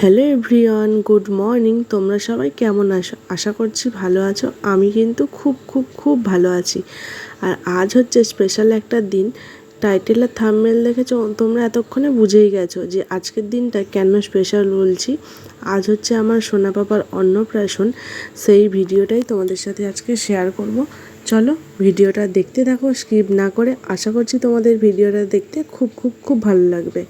Hello everyone, good morning. তোমরা সবাই কেমন আছো? আশা করছি ভালো আছো। আমি কিন্তু খুব খুব খুব ভালো আছি। আর আজ হচ্ছে স্পেশাল একটা দিন। টাইটেল আর থামমেল দেখেছ? তোমরা এতক্ষণে বুঝেই গেছো যে আজকের দিনটা কেন স্পেশাল বলছি। আজ হচ্ছে আমার সোনা পাপার অন্নপ্রাশন। সেই ভিডিওটাই তোমাদের সাথে আজকে শেয়ার করব। চলো ভিডিওটা দেখতে থাকো স্কিপ না করে। আশা করছি তোমাদের ভিডিওটা দেখতে খুব খুব খুব ভালো লাগবে।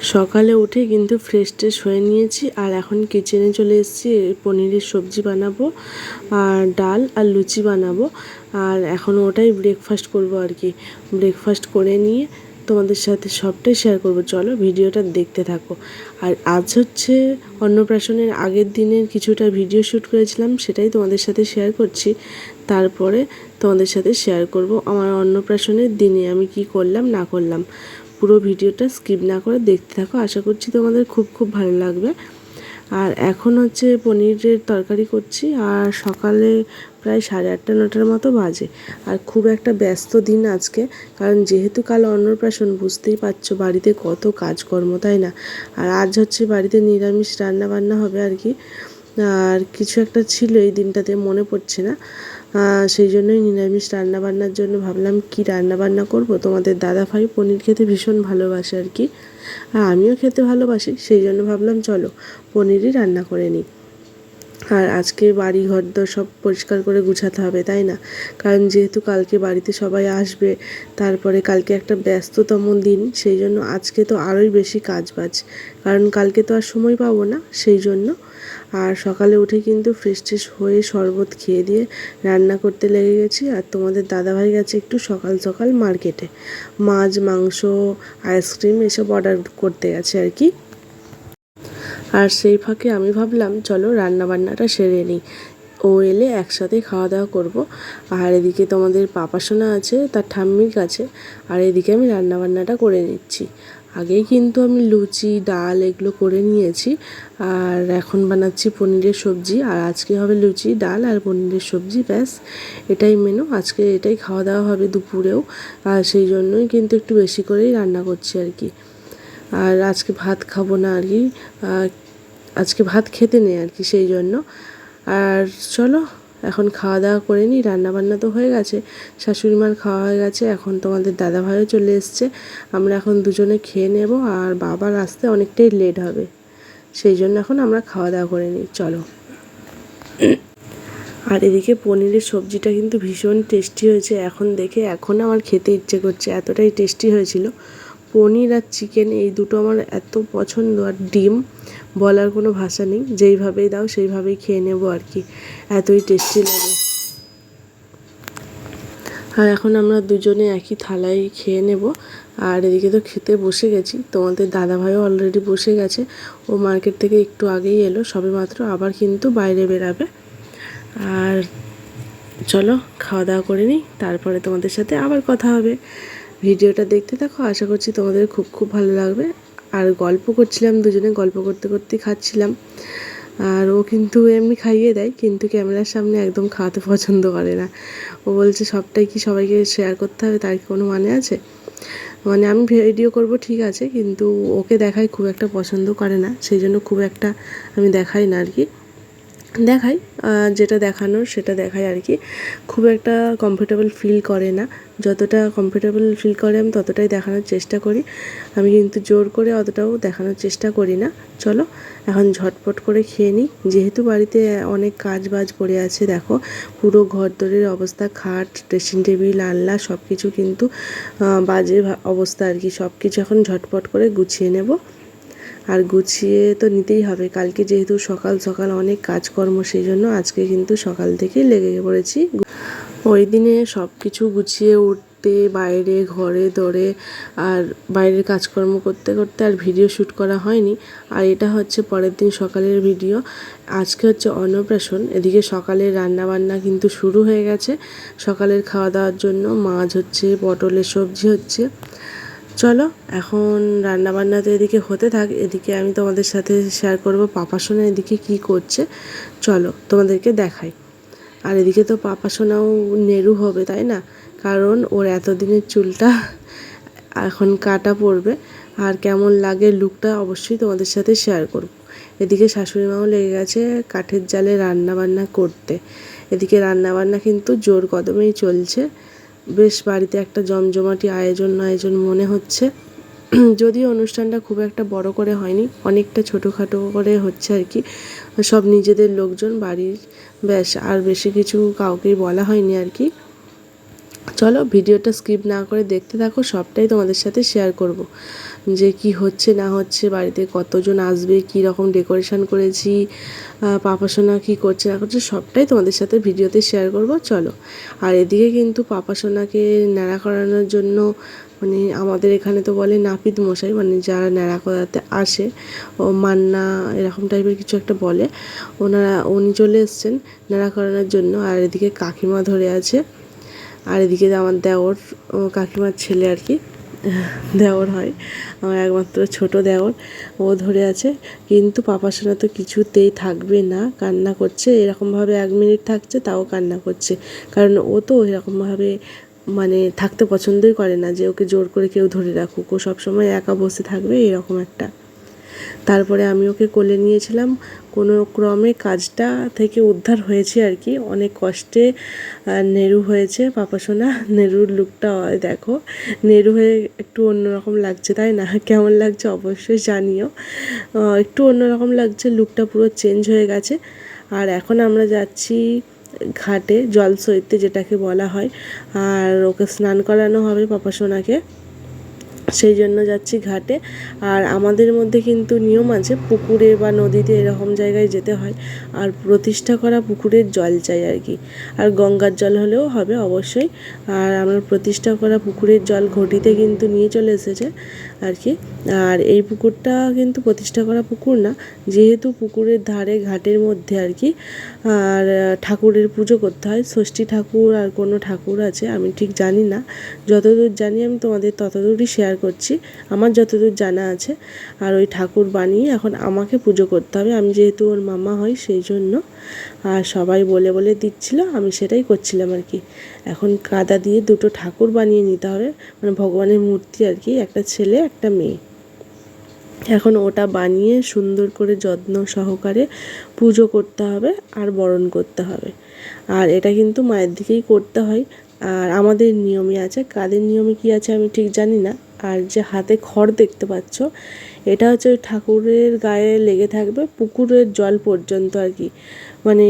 সকালে উঠে কিন্তু ফ্রেশ ট্রেশ হয়ে নিয়েছি, আর এখন কিচেনে চলে এসেছি, পনিরের সবজি বানাবো, আর ডাল আর লুচি বানাবো, আর এখন ওটাই ব্রেকফাস্ট করব আর কি। ব্রেকফাস্ট করে নিয়ে তোমাদের সাথে সবটাই শেয়ার করব। চলো ভিডিওটা দেখতে থাকো। আর আজ হচ্ছে অন্নপ্রাশনের আগের দিনের কিছুটা ভিডিও শ্যুট করেছিলাম, সেটাই তোমাদের সাথে শেয়ার করছি। তারপরে তোমাদের সাথে শেয়ার করব আমার অন্নপ্রাশনের দিনে আমি কি করলাম, না করলাম। পুরো ভিডিওটা স্কিপ না করে দেখতে থাকো। আশা করছি তোমাদের খুব খুব ভালো লাগবে। আর এখন হচ্ছে পনিরের তরকারি করছি, আর সকালে প্রায় সাড়ে আটটা, নটার মতো বাজে। আর খুব একটা ব্যস্ত দিন আজকে, কারণ যেহেতু কাল অন্নপ্রাশন, বুঝতেই পারছ বাড়িতে কত কাজকর্ম, তাই না? আর আজ হচ্ছে বাড়িতে নিরামিষ রান্না বান্না হবে আর কি। আর কিছু একটা ছিল এই দিনটাতে, মনে পড়ছে না। সেই জন্যই নিরামিষ রান্নাবান্নার জন্য ভাবলাম কি রান্নাবান্না করব? তোমাদের দাদা ভাই পনির খেতে ভীষণ ভালোবাসে আর কি। আর আমিও খেতে ভালোবাসি, সেই জন্য ভাবলাম চলো পনিরই রান্না করে নিই। আর আজকে বাড়ি ঘর দর সব পরিষ্কার করে গুছাতে হবে, তাই না? কারণ যেহেতু কালকে বাড়িতে সবাই আসবে, তারপরে কালকে একটা ব্যস্ততম দিন, সেই জন্য আজকে তো আরোই বেশি কাজ বাজ কারণ কালকে তো আর সময় পাবো না, সেই জন্য। আর সকালে উঠে কিন্তু ফ্রেশ ট্রেশ হয়ে শরবত খেয়ে দিয়ে রান্না করতে লেগে গেছি। আর তোমাদের দাদাভাই গেছে একটু সকাল সকাল মার্কেটে। মাছ, মাংস আইসক্রিম এসব অর্ডার করতে গেছে আর কি। আর সেই ফাঁকে আমি ভাবলাম, চলো রান্নাবান্নাটা সেরে নিই। ও এলে একসাথে খাওয়া দাওয়া করব। আর এদিকে তোমাদের পাপাসোনা আছে, তার ঠাম্মির কাছে। আর এদিকে আমি রান্নাবান্নাটা করে নিচ্ছি। আগেই কিন্তু আমি লুচি, ডাল এগুলো করে নিয়েছি। আর এখন বানাচ্ছি পনিরের সবজি। আর আজকে হবে লুচি, ডাল আর পনিরের সবজি, ব্যাস। এটাই মেনু আজকে এটাই খাওয়া দাওয়া হবে দুপুরেও। আর সেই জন্যই কিন্তু একটু বেশি করেই রান্না করছি আর কি। আর আজকে ভাত খাব না আর কি। আজকে ভাত খেতে নেই আর কি সেই জন্য। আর চলো, এখন খাওয়া দাওয়া করে নিই। রান্নাবান্না তো হয়ে গেছে শাশুড়ি মার খাওয়া হয়ে গেছে। এখন তোমাদের দাদাভাইও চলে এসছে। আমরা এখন দুজনে খেয়ে নেব আর বাবার আসতে অনেকটাই লেট হবে। সেই জন্য এখন আমরা খাওয়া দাওয়া করে নিই। চলো। আর এদিকে পনিরের সবজিটা কিন্তু ভীষণ টেস্টি হয়েছে। এখন দেখে, এখন আমার খেতে ইচ্ছে করছে। এতটাই টেস্টি হয়েছিল। পনির আর চিকেন এই দুটো আমার এত পছন্দ আর ডিম বলার কোনো ভাষা নেই। যেইভাবেই দাও সেইভাবেই খেয়ে নেব আর কি। এতই টেস্টি লাগে। আর এখন আমরা দুজনে একই থালায় খেয়ে নেব। আর এদিকে তো খেতে বসে গেছি। তোমাদের দাদাভাইও অলরেডি বসে গেছে। ও মার্কেট থেকে একটু আগেই এলো। সবে মাত্র আবার কিন্তু বাইরে বেরাবে। আর চলো খাওয়া দাওয়া করে নিই। তারপরে তোমাদের সাথে আবার কথা হবে। ভিডিওটা দেখতে থাকো, আশা করছি তোমাদের খুব খুব ভালো লাগবে। আর গল্প করছিলাম, দুজনে গল্প করতে করতেই খাচ্ছিলাম। আর ও কিন্তু এমনি খাইয়ে দেয়, কিন্তু ক্যামেরার সামনে একদম খাওয়াতে পছন্দ করে না। ও বলছে, সবটাই কি সবাইকে শেয়ার করতে হবে, তার কি কোনো মানে আছে? মানে আমি ভিডিও করব, ঠিক আছে, কিন্তু ওকে দেখাই খুব একটা পছন্দ করে না, সেই জন্য খুব একটা আমি দেখাই না আর কি। দেখাই যেটা দেখানোর সেটা দেখাই আর কি। খুব একটা কমফোর্টেবল ফিল করে না। যতটা কমফোর্টেবল ফিল করে আমি ততটাই দেখানোর চেষ্টা করি। আমি কিন্তু জোর করে অতটাও দেখানোর চেষ্টা করি না। চলো, এখন ঝটপট করে খেয়ে নিই। যেহেতু বাড়িতে অনেক কাজ বাজ পড়ে আছে, দেখো, পুরো ঘর দরের অবস্থা, খাট ড্রেসিং টেবিল আনলা সব কিছু কিন্তু বাজে অবস্থা আর কি। সব কিছু এখন ঝটপট করে গুছিয়ে নেব। আর গুছিয়ে তো নিতেই হবে। কালকে যেহেতু সকাল সকাল অনেক কাজকর্ম, সেই জন্য আজকে কিন্তু সকাল থেকেই লেগে পড়েছি। ওই দিনে সব কিছু গুছিয়ে উঠতে, বাইরে, ঘরে, দরে আর বাইরের কাজকর্ম করতে করতে আর ভিডিও শ্যুট করা হয়নি। আর এটা হচ্ছে পরের দিন সকালের ভিডিও। আজকে হচ্ছে অন্নপ্রাশন। এদিকে সকালের রান্না বান্না কিন্তু শুরু হয়ে গেছে। সকালের খাওয়া দাওয়ার জন্য মাছ হচ্ছে, পটলের সবজি হচ্ছে। চলো, এখন রান্নাবান্না তো এদিকে হতে থাক, এদিকে আমি তোমাদের সাথে শেয়ার করব পাপা সোনা এদিকে কি করছে। চলো, তোমাদেরকে দেখাই। আর এদিকে তো পাপা সোনাও নেরু হবে, তাই না? কারণ ওর এতদিনের চুলটা এখন কাটা পড়বে। আর কেমন লাগে লুকটা অবশ্যই তোমাদের সাথে শেয়ার করব। এদিকে শাশুড়ি মাও লেগে গেছে কাঠের জালে রান্না বান্না করতে। এদিকে রান্না বান্না কিন্তু জোর কদমেই চলছে। বেশ বাড়িতে একটা জমজমাটি আয়োজন আয়োজন মনে হচ্ছে। যদিও অনুষ্ঠানটা খুব একটা বড় করে হয়নি, অনেকটা ছোটোখাটো করে হচ্ছে আর কি। সব নিজেদের লোকজন, বাড়ির, ব্যাস, আর বেশি কিছু কাউকেই বলা হয়নি আর কি। চলো ভিডিওটা স্কিপ না করে দেখতে থাকো, সবটাই তোমাদের সাথে শেয়ার করব। যে কি হচ্ছে, না হচ্ছে, বাড়িতে কতজন আসবে, কি রকম ডেকোরেশন করেছি পাপাসোনা কি করছে, না করছে, সবটাই তোমাদের সাথে ভিডিওতে শেয়ার করব, চলো। আর এদিকে কিন্তু পাপাসোনাকে ন্যাড়া করানোর জন্য মানে আমাদের এখানে তো বলে নাপিত মশাই মানে যারা ন্যাড়া করাতে আসে, ও মান্না এরকম টাইপের কিছু একটা বলে, ওনারা, উনি চলে এসছেন ন্যাড়া করানোর জন্য। আর এদিকে কাকিমা ধরে আছে। আর এদিকে আমার দেওর কাকিমার ছেলে আর কি, দেওর হয়। আমার একমাত্র ছোট দেওর, ও ধরে আছে। কিন্তু পাপাসোনা তো কিছুতেই থাকবে না, কান্না করছে। এরকমভাবে এক মিনিট থাকছে, তাও কান্না করছে। কারণ ও তো এরকমভাবে মানে থাকতে পছন্দই করে না যে ওকে জোর করে কেউ ধরে রাখুক। ও সবসময় একা বসে থাকবে, এরকম একটা। তারপরে আমি ওকে কোলে নিয়েছিলাম। কোনো ক্রমে কাজটা থেকে উদ্ধার হয়েছে আর কি। অনেক কষ্টে নেরু হয়েছে পাপাসোনা নেরুর লুকটা দেখো। নেরু হয়ে একটু অন্যরকম লাগছে, তাই না? কেমন লাগছে অবশ্যই জানিও। একটু অন্যরকম লাগছে লুকটা পুরো চেঞ্জ হয়ে গেছে। আর এখন আমরা যাচ্ছি ঘাটে জল সইতে যেটাকে বলা হয়। আর ওকে স্নান করানো হবে পাপাসোনাকে সেই জন্য যাচ্ছি ঘাটে। আর আমাদের মধ্যে কিন্তু নিয়ম আছে, পুকুরে বা নদীতে এরকম জায়গায় যেতে হয়। আর প্রতিষ্ঠা করা পুকুরের জল চাই আর কি। আর গঙ্গার জল হলেও হবে অবশ্যই। আর আমার প্রতিষ্ঠা করা পুকুরের জল ঘটিতে কিন্তু নিয়ে চলে এসেছে আর কি। আর এই পুকুরটা কিন্তু প্রতিষ্ঠা করা পুকুর না, যেহেতু পুকুরের ধারে ঘাটের মধ্যে আর কি। আর ঠাকুরের পুজো করতে হয়, ষষ্ঠী ঠাকুর আর কোনো ঠাকুর আছে, আমি ঠিক জানি না। যতদূর জানি আমি তোমাদের ততদূরই শেয়ার করছি। আমার যতদূর জানা আছে, আর ওই ঠাকুর বানিয়ে এখন আমাকে পুজো করতে হবে। আমি যেহেতু ওর মামা হই, সেই জন্য। আর সবাই বলে বলে দিচ্ছিল, আমি সেটাই করছিলাম আর কি। এখন কাদা দিয়ে দুটো ঠাকুর বানিয়ে নিতে হবে। মানে ভগবানের মূর্তি আর কি, একটা ছেলে, একটা মেয়ে। এখন ওটা বানিয়ে সুন্দর করে যত্ন সহকারে পুজো করতে হবে আর বরণ করতে হবে। আর এটা কিন্তু মায়ের দিকেই করতে হয়। আর আমাদের নিয়মে আছে। কাদের নিয়মে কি আছে আমি ঠিক জানি না। আর যে হাতে খড় দেখতে পাচ্ছ, এটা হচ্ছে ঠাকুরের গায়ে লেগে থাকবে পুকুরের জল পর্যন্ত আর কি। মানে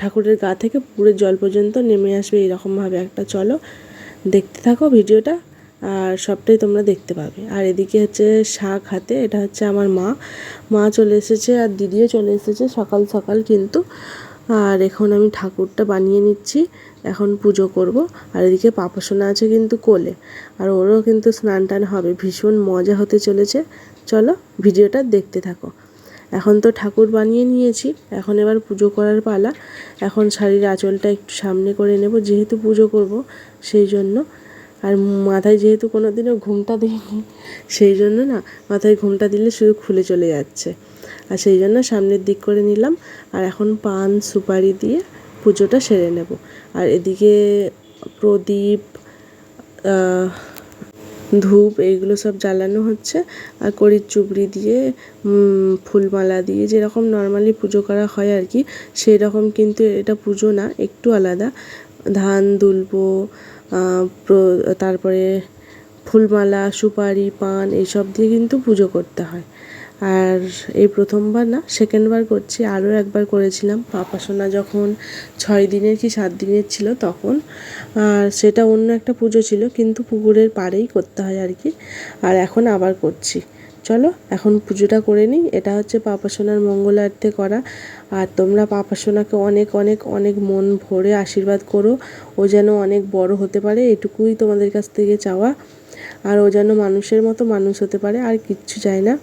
ঠাকুরের গা থেকে পুকুরের জল পর্যন্ত নেমে আসবে এরকমভাবে একটা, চলো দেখতে থাকো ভিডিওটা আর সবটাই তোমরা দেখতে পাবে। আর এদিকে হচ্ছে শাক হাতে, এটা হচ্ছে আমার মা। মা চলে এসেছে আর দিদিও চলে এসেছে সকাল সকাল কিন্তু। আর এখন আমি ঠাকুরটা বানিয়ে নিচ্ছি। এখন পুজো করব। আর এদিকে পাপাসোনা আছে কিন্তু কোলে। আর ওরও কিন্তু স্নান টান হবে। ভীষণ মজা হতে চলেছে। চলো ভিডিওটা দেখতে থাকো। এখন তো ঠাকুর বানিয়ে নিয়েছি। এখন এবার পুজো করার পালা। এখন শাড়ির আঁচলটা একটু সামনে করে নেব। যেহেতু পুজো করব, সেই জন্য আর মাথায় যেহেতু কোনো দিনও ঘুমটা দিইনি, সেই জন্য না মাথায় ঘুমটা দিলে শুধু খুলে চলে যাচ্ছে। আর সেই জন্য সামনের দিক করে নিলাম, আর এখন পান, সুপারি দিয়ে পুজোটা সেরে নেব। আর এদিকে প্রদীপ ধূপ, এইগুলো সব জ্বালানো হচ্ছে। আর কড়ির চুবড়ি দিয়ে ফুলমালা দিয়ে যেরকম নর্মালি পুজো করা হয় আর কি সেই রকম কিন্তু এটা পুজো না, একটু আলাদা। ধান দুলবো তারপরে ফুলমালা, সুপারি, পান এইসব দিয়ে কিন্তু পুজো করতে হয়। আর এই প্রথমবার না, সেকেন্ডবার করছি, আরও একবার করেছিলাম। পাপাসোনা যখন ছয় দিনের কি সাত দিনের ছিল তখন, আর সেটা অন্য একটা পুজো ছিল, কিন্তু পুকুরের পাড়েই করতে হয় আর কি। আর এখন আবার করছি। চলো, এখন পুজোটা করে নিই। এটা হচ্ছে পাপাসোনার মঙ্গলার্থে করা। আর তোমরা পাপাসোনাকে অনেক অনেক অনেক মন ভরে আশীর্বাদ করো। ও যেন অনেক বড় হতে পারে, এটুকুই তোমাদের কাছ থেকে চাওয়া। আর ও যেন মানুষের মতো মানুষ হতে পারে, আর কিচ্ছু চাই না।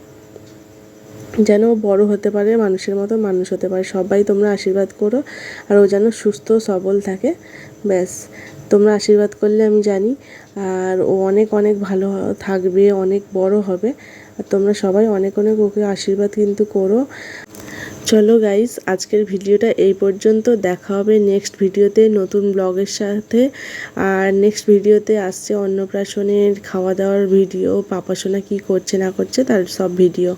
যেন বড় হতে পারে, মানুষের মতো মানুষ হতে পারে। সবাই তোমরা আশীর্বাদ করো, আর ও যেন সুস্থ সবল থাকে। ব্যাস। তোমরা আশীর্বাদ করলে আমি জানি। আর ও অনেক অনেক ভালো থাকবে, অনেক বড় হবে। আর তোমরা সবাই অনেক অনেক ওকে আশীর্বাদ কিন্তু করো। চলো গাইস আজকের ভিডিওটা এই পর্যন্ত। দেখা হবে নেক্সট ভিডিওতে নতুন ব্লগের সাথে। আর নেক্সট ভিডিওতে আসছে অন্নপ্রাশনের খাওয়া দাওয়ার ভিডিও, পাপাসোনা কি করছে, না করছে, তার সব ভিডিও।